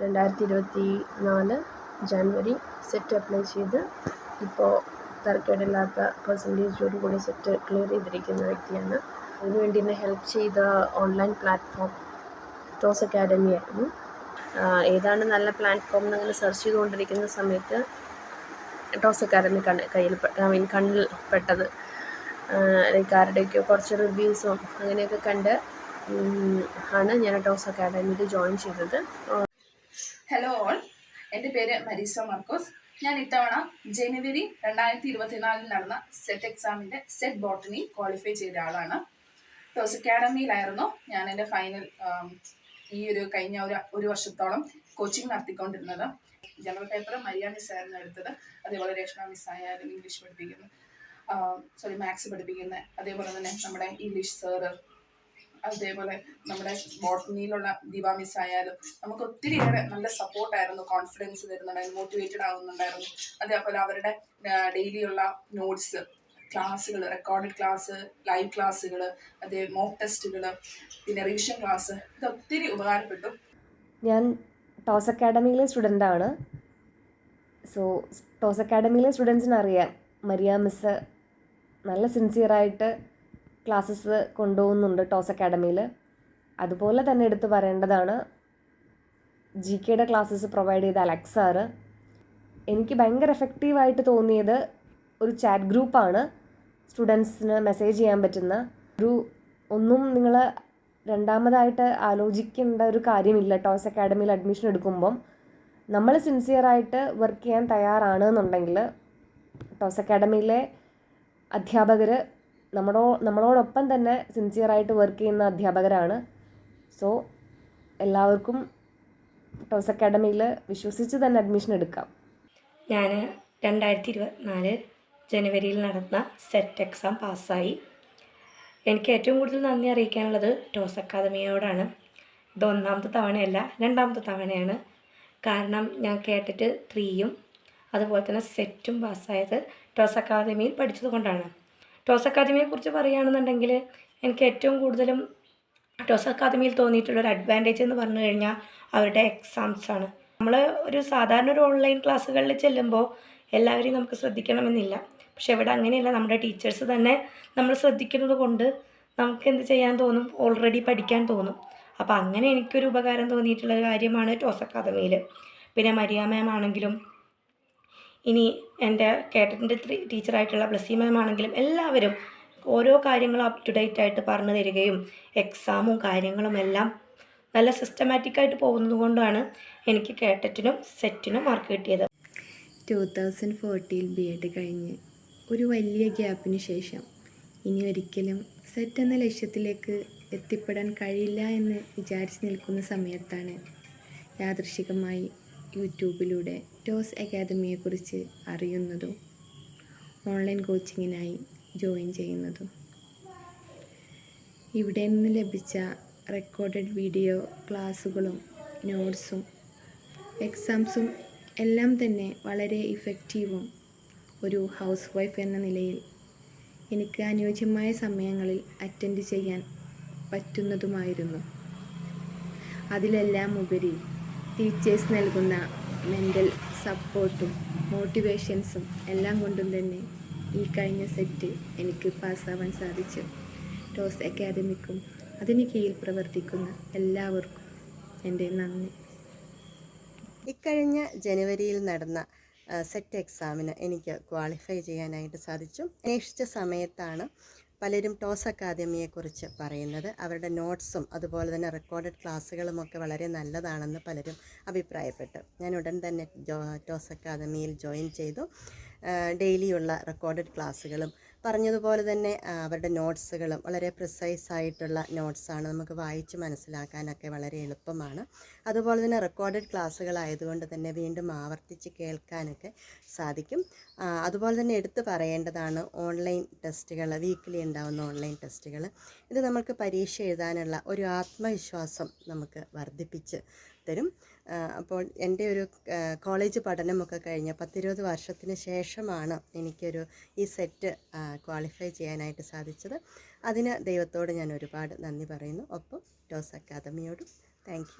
രണ്ടായിരത്തി ഇരുപത്തി നാല് ജാനുവരി സെറ്റ് അപ്ലൈ ചെയ്ത് ഇപ്പോൾ തരക്കേടില്ലാത്ത പെർസെന്റേജോടു കൂടി സെറ്റ് ക്ലിയർ ചെയ്തിരിക്കുന്ന വ്യക്തിയാണ്. അതിനുവേണ്ടി എന്നെ ഹെൽപ്പ് ചെയ്ത ഓൺലൈൻ പ്ലാറ്റ്ഫോം ടോസ് അക്കാഡമി ആയിരുന്നു. ഏതാണ് നല്ല പ്ലാറ്റ്ഫോം എന്നങ്ങനെ സെർച്ച് ചെയ്തുകൊണ്ടിരിക്കുന്ന സമയത്ത് ടോസ് അക്കാഡമി കണ്ണ് കയ്യിൽ ഐ മീൻ കണ്ണിൽ പെട്ടത്. ലൈക്ക് ആരുടെയൊക്കെയോ കുറച്ച് റിവ്യൂസും അങ്ങനെയൊക്കെ കണ്ട് ആണ് ഞാൻ ടോസ് അക്കാഡമിയിൽ ജോയിൻ ചെയ്തത്. ഹലോ ഓൾ എന്റെ പേര് മരീസ മാർക്കോസ്. ഞാൻ ഇത്തവണ ജനുവരി രണ്ടായിരത്തി ഇരുപത്തിനാലിൽ നടന്ന സെറ്റ് എക്സാമിന്റെ സെറ്റ് ബോട്ടണി ക്വാളിഫൈ ചെയ്ത ആളാണ്. ടോസ് അക്കാഡമിയിലായിരുന്നു ഞാൻ എന്റെ ഫൈനൽ ഈ ഒരു കഴിഞ്ഞ ഒരു ഒരു വർഷത്തോളം കോച്ചിങ് നടത്തിക്കൊണ്ടിരുന്നത്. ജനറൽ പേപ്പർ മരിയ മിസ്സായിരുന്നു എടുത്തത്. അതേപോലെ രേഷ്മ മിസ്സായാലും ഇംഗ്ലീഷ് പഠിപ്പിക്കുന്നു. സോറി മാത്സ് പഠിപ്പിക്കുന്നത് അതേപോലെ തന്നെ നമ്മുടെ ഇംഗ്ലീഷ് സാറ് അതേപോലെ നമ്മുടെ ബോട്ടണിയിലുള്ള ദിവാ മിസ് ആയാലും നമുക്ക് ഒത്തിരിയേറെ നല്ല സപ്പോർട്ടായിരുന്നു കോൺഫിഡൻസ് തരുന്നുണ്ടായിരുന്നു മോട്ടിവേറ്റഡ് ആവുന്നുണ്ടായിരുന്നു. അതേപോലെ അവരുടെ ഡെയിലിയുള്ള നോട്ട്സ് ക്ലാസ്സുകൾ റെക്കോർഡഡ് ക്ലാസ് ലൈവ് ക്ലാസ്സുകൾ അതേ മോക്ക് ടെസ്റ്റുകൾ പിന്നെ റിവിഷൻ ക്ലാസ് ഇത് ഒത്തിരി ഉപകാരപ്പെട്ടു. ഞാൻ ടോസ് അക്കാഡമിയിലെ സ്റ്റുഡന്റാണ് സോ ടോസ് അക്കാഡമിയിലെ സ്റ്റുഡൻസിനറിയാം മരിയ മിസ് നല്ല സിൻസിയറായിട്ട് ക്ലാസ്സസ് കൊണ്ടുപോകുന്നുണ്ട് ടോസ് അക്കാഡമിയിൽ അതുപോലെ തന്നെ എടുത്തു പറയേണ്ടതാണ് ജി കെയുടെ ക്ലാസ്സസ് പ്രൊവൈഡ് ചെയ്ത അലക്സ് എനിക്ക് ഭയങ്കര എഫക്റ്റീവായിട്ട് തോന്നിയത് ഒരു ചാറ്റ് ഗ്രൂപ്പാണ് സ്റ്റുഡൻസിന് മെസ്സേജ് ചെയ്യാൻ പറ്റുന്ന. ഒരു ഒന്നും നിങ്ങൾ രണ്ടാമതായിട്ട് ആലോചിക്കേണ്ട ഒരു കാര്യമില്ല. ടോസ് അക്കാഡമിയിൽ അഡ്മിഷൻ എടുക്കുമ്പം നമ്മൾ സിൻസിയറായിട്ട് വർക്ക് ചെയ്യാൻ തയ്യാറാണ് എന്നുണ്ടെങ്കിൽ ടോസ് അക്കാഡമിയിലെ അധ്യാപകർ നമ്മളോ നമ്മളോടൊപ്പം തന്നെ സിൻസിയറായിട്ട് വർക്ക് ചെയ്യുന്ന അധ്യാപകരാണ്. സോ എല്ലാവർക്കും ടോസ് അക്കാഡമിയിൽ വിശ്വസിച്ച് തന്നെ അഡ്മിഷൻ എടുക്കാം. ഞാൻ രണ്ടായിരത്തി ഇരുപത്തിനാല് ജനുവരിയിൽ നടന്ന സെറ്റ് എക്സാം പാസ്സായി എനിക്ക് ഏറ്റവും കൂടുതൽ നന്ദി അറിയിക്കാനുള്ളത് ടോസ് അക്കാദമിയോടാണ് ഇത് ഒന്നാമത്തെ തവണയല്ല രണ്ടാമത്തെ തവണയാണ്. കാരണം ഞാൻ കേട്ടിട്ട് ത്രീയും അതുപോലെ തന്നെ സെറ്റും പാസ്സായത് ടോസ് അക്കാദമിയിൽ പഠിച്ചത് കൊണ്ടാണ്. ടോസ് അക്കാദമിയെക്കുറിച്ച് പറയുകയാണെന്നുണ്ടെങ്കിൽ എനിക്ക് ഏറ്റവും കൂടുതലും ടോസ് അക്കാദമിയിൽ തോന്നിയിട്ടുള്ളൊരു അഡ്വാന്റേജ് എന്ന് പറഞ്ഞു കഴിഞ്ഞാൽ അവരുടെ എക്സാംസ് ആണ്. നമ്മൾ ഒരു സാധാരണ ഒരു ഓൺലൈൻ ക്ലാസ്സുകളിൽ ചെല്ലുമ്പോൾ എല്ലാവരെയും നമുക്ക് ശ്രദ്ധിക്കണമെന്നില്ല. പക്ഷെ ഇവിടെ അങ്ങനെയല്ല നമ്മുടെ ടീച്ചേഴ്സ് തന്നെ നമ്മൾ ശ്രദ്ധിക്കുന്നത് കൊണ്ട് നമുക്ക് എന്ത് ചെയ്യാൻ തോന്നും? ഓൾറെഡി പഠിക്കാൻ തോന്നും. അപ്പോൾ അങ്ങനെ എനിക്കൊരു ഉപകാരം തോന്നിയിട്ടുള്ള കാര്യമാണ് ടോസ് അക്കാദമിയിൽ. പിന്നെ മരിയ മാം ആണെങ്കിലും ഇനി എന്റെ കേട്ടന്റെ ടീച്ചറായിട്ടുള്ള ബ്ലസ്സി മാം ആണെങ്കിലും എല്ലാവരും ഓരോ കാര്യങ്ങളും അപ് ടു ഡേറ്റ് ആയിട്ട് പറഞ്ഞു തരികയും എക്സാമും കാര്യങ്ങളും എല്ലാം നല്ല സിസ്റ്റമാറ്റിക്കായിട്ട് പോകുന്നത് കൊണ്ടാണ് എനിക്ക് കേട്ടറ്റിനും സെറ്റിനും മാർക്ക് കിട്ടിയത്. ടു തൗസൻഡ് ഫോർട്ടിയിൽ ബി എഡ് കഴിഞ്ഞ് ഒരു വലിയ ഗ്യാപ്പിന് ശേഷം ഇനി ഒരിക്കലും സെറ്റ് എന്ന ലക്ഷ്യത്തിലേക്ക് എത്തിപ്പെടാൻ കഴിയില്ല എന്ന് വിചാരിച്ച് നിൽക്കുന്ന സമയത്താണ് യാദൃശികമായി യൂട്യൂബിലൂടെ ടോസ് അക്കാദമിയെക്കുറിച്ച് അറിയുന്നതും ഓൺലൈൻ കോച്ചിങ്ങിനായി ജോയിൻ ചെയ്യുന്നതും. ഇവിടെ നിന്ന് ലഭിച്ച റെക്കോർഡഡ് വീഡിയോ ക്ലാസ്സുകളും നോട്ട്സും എക്സാംസും എല്ലാം തന്നെ വളരെ ഇഫക്റ്റീവും ഒരു ഹൗസ് വൈഫ് എന്ന നിലയിൽ എനിക്ക് അനുയോജ്യമായ സമയങ്ങളിൽ അറ്റൻഡ് ചെയ്യാൻ പറ്റുന്നതുമായിരുന്നു. അതിലെല്ലാം ഉപരി ടീച്ചേഴ്സ് നൽകുന്ന മെന്റൽ സപ്പോർട്ടും മോട്ടിവേഷൻസും എല്ലാം കൊണ്ടും തന്നെ ഈ കഴിഞ്ഞ സെറ്റ് എനിക്ക് പാസ്സാവാൻ സാധിച്ചു. ടോസ് അക്കാദമിക്കും അതിന് കീഴിൽ പ്രവർത്തിക്കുന്ന എല്ലാവർക്കും എന്റെ നന്ദി. ഇക്കഴിഞ്ഞ ജനുവരിയിൽ നടന്ന സെറ്റ് എക്സാമിന് എനിക്ക് ക്വാളിഫൈ ചെയ്യാനായിട്ട് സാധിച്ചു. അന്വേഷിച്ച സമയത്താണ് പലരും ടോസ് അക്കാദമിയെക്കുറിച്ച് പറയുന്നത്. അവരുടെ നോട്ട്സും അതുപോലെ തന്നെ റെക്കോർഡഡ് ക്ലാസ്സുകളുമൊക്കെ വളരെ നല്ലതാണെന്ന് പലരും അഭിപ്രായപ്പെട്ടു. ഞാൻ ഉടൻ തന്നെ ടോസ് അക്കാദമിയിൽ ജോയിൻ ചെയ്തു. ഡെയിലിയുള്ള റെക്കോർഡഡ് ക്ലാസ്സുകളും പറഞ്ഞതുപോലെ തന്നെ അവരുടെ നോട്ട്സുകളും വളരെ പ്രിസൈസ് ആയിട്ടുള്ള നോട്ട്സാണ് നമുക്ക് വായിച്ച് മനസ്സിലാക്കാനൊക്കെ വളരെ എളുപ്പമാണ്. അതുപോലെ തന്നെ റെക്കോർഡഡ് ക്ലാസ്സുകളായതുകൊണ്ട് തന്നെ വീണ്ടും ആവർത്തിച്ച് കേൾക്കാനൊക്കെ സാധിക്കും. അതുപോലെ തന്നെ എടുത്തു പറയേണ്ടതാണ് ഓൺലൈൻ ടെസ്റ്റുകൾ വീക്കിലി ഉണ്ടാകുന്ന ഓൺലൈൻ ടെസ്റ്റുകൾ ഇത് നമുക്ക് പരീക്ഷ എഴുതാനുള്ള ഒരു ആത്മവിശ്വാസം നമുക്ക് വർദ്ധിപ്പിച്ച് തരും. അപ്പോൾ എന്റെ ഒരു കോളേജ് പഠനമൊക്കെ കഴിഞ്ഞ പത്തിരുപത് വർഷത്തിന് ശേഷമാണ് എനിക്കൊരു ഈ സെറ്റ് ക്വാളിഫൈ ചെയ്യാനായിട്ട് സാധിച്ചത്. അതിന് ദൈവത്തോട് ഞാൻ ഒരുപാട് നന്ദി പറയുന്നു. ഒപ്പം ടോസ് അക്കാദമിയോടും താങ്ക്